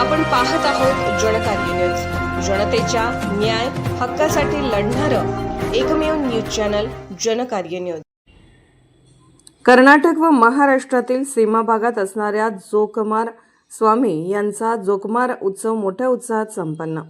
आपण पाहत आहोत जनकार्य न्यूज. जनतेच्या न्याय हक्कासाठी लढणारं एकमेव news channel Janakarya news. Karnataka व महाराष्ट्रातील सीमा भागात असणाऱ्या जोकमार स्वामी यांचा जोकमार उत्सव मोठ्या उत्साहात संपन्न.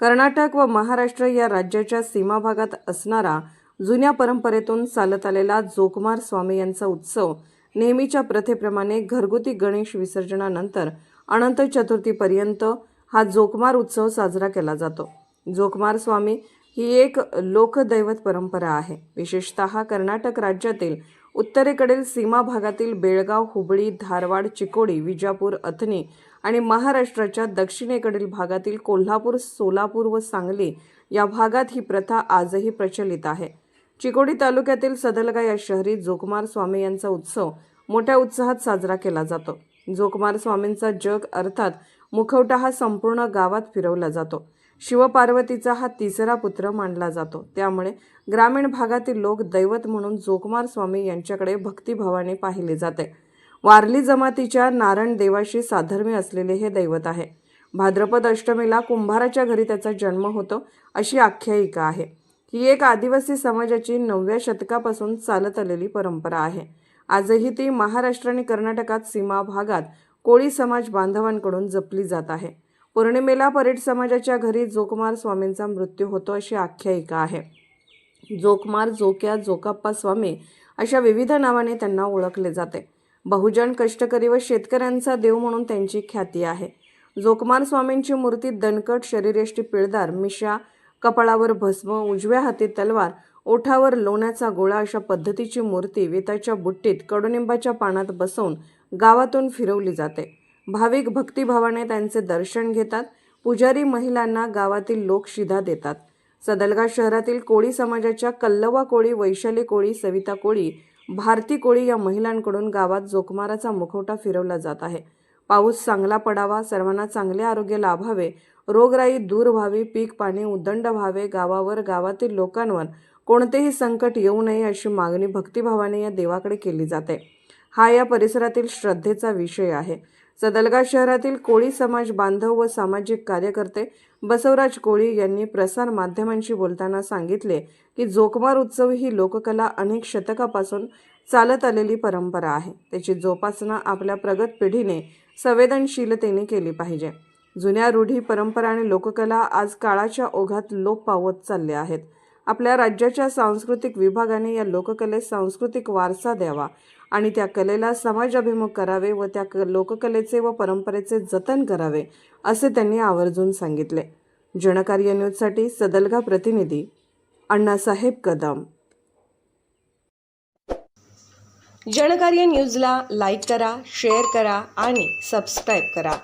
कर्नाटक व महाराष्ट्र या राज्याच्या सीमा भागात असणारा जुन्या परंपरेतून चालत आलेला जोकमार स्वामी यांचा उत्सव नेहमीच्या प्रथेप्रमाणे घरगुती गणेश विसर्जनानंतर अनंत चतुर्थीपर्यंत हा जोकमार उत्सव साजरा केला जातो. जोकमार स्वामी ही एक लोकदैवत परंपरा आहे. विशेषतः कर्नाटक राज्यातील उत्तरेकडील सीमा भागातील बेळगाव हुबळी धारवाड चिकोडी विजापूर अथनी आणि महाराष्ट्राच्या दक्षिणेकडील भागातील कोल्हापूर सोलापूर व सांगली या भागात ही प्रथा आजही प्रचलित आहे. चिकोडी तालुक्यातील सदलगा या शहरी जोकमार स्वामी यांचा उत्सव मोठ्या उत्साहात साजरा केला जातो. जोकमार स्वामींचा जग अर्थात मुखवटा हा संपूर्ण गावात फिरवला जातो. शिवपार्वतीचा हा तिसरा पुत्र मानला जातो. त्यामुळे ग्रामीण भागातील लोक दैवत म्हणून जोकमार स्वामी यांच्याकडे भक्तिभावाने पाहिले जाते. वारली जमातीच्या नारायण देवाशी साधर्म्य असलेले हे दैवत आहे. भाद्रपद अष्टमीला कुंभाराच्या घरी त्याचा जन्म होतो अशी आख्यायिका आहे. ही एक आदिवासी समाजाची नवव्या शतकापासून चालत आलेली परंपरा आहे. आजही ती महाराष्ट्र आणि कर्नाटकात सीमा भागात कोळी समाज बांधवांकडून जपली जात आहे. पौर्णिमेला परेड समाजाच्या घरी जोकमार स्वामींचा मृत्यू होतो अशी आख्यायिका आहे. जोकमार जोक्या जोकाप्पा स्वामी अशा विविध नावाने त्यांना ओळखले जाते. बहुजन कष्टकरी व शेतकऱ्यांचा देव म्हणून त्यांची ख्याती आहे. जोकमार स्वामींची मूर्ती दणकट शरीरेष्टी पिळदार मिशा कपाळावर भस्म उजव्या हाती तलवार ओठावर लोण्याचा गोळा अशा पद्धतीची मूर्ती वेताच्या बुट्टीत कडुनिंबाच्या पानात बसवून गावातून फिरवली जाते. भाविक भक्तिभावाने त्यांचे दर्शन घेतात. पुजारी महिलांना गावातील लोक शिधा देतात. सदलगा शहरातील कोळी समाजाच्या कल्लवा कोळी वैशाली कोळी सविता कोळी भारती कोळी या महिलांकडून गावात जोकमाराचा मुखवटा फिरवला जात आहे. पाऊस चांगला पडावा सर्वांना चांगले आरोग्य लाभावे रोगराई दूर व्हावी पीक पाणी उदंड व्हावे गावावर गावातील लोकांवर कोणतेही संकट येऊ नये अशी मागणी भक्तिभावाने या देवाकडे केली जाते. हा या परिसरातील श्रद्धेचा विषय आहे. सदलगा शहरातील कोळी समाज बांधव व सामाजिक कार्यकर्ते बसवराज कोळी यांनी प्रसार माध्यमांशी बोलताना सांगितले की जोकमार उत्सव ही लोककला अनेक शतकापासून चालत आलेली परंपरा आहे. त्याची जोपासना आपल्या प्रगत पिढीने संवेदनशीलतेने केली पाहिजे. जुन्या रूढी परंपरा आणि लोककला आज काळाच्या ओघात लोप पावत चालल्या आहेत. आपल्या राज्याच्या सांस्कृतिक विभागाने या लोककलेस सांस्कृतिक वारसा द्यावा आणि त्या कलेला समाजाभिमुख करावे व त्या क लोककलेचे व परंपरेचे जतन करावे असे त्यांनी आवर्जून सांगितले. जनकार्य न्यूजसाठी सदलगा प्रतिनिधी अण्णासाहेब कदम. जनकार्य न्यूजला लाईक करा शेअर करा आणि सबस्क्राईब करा.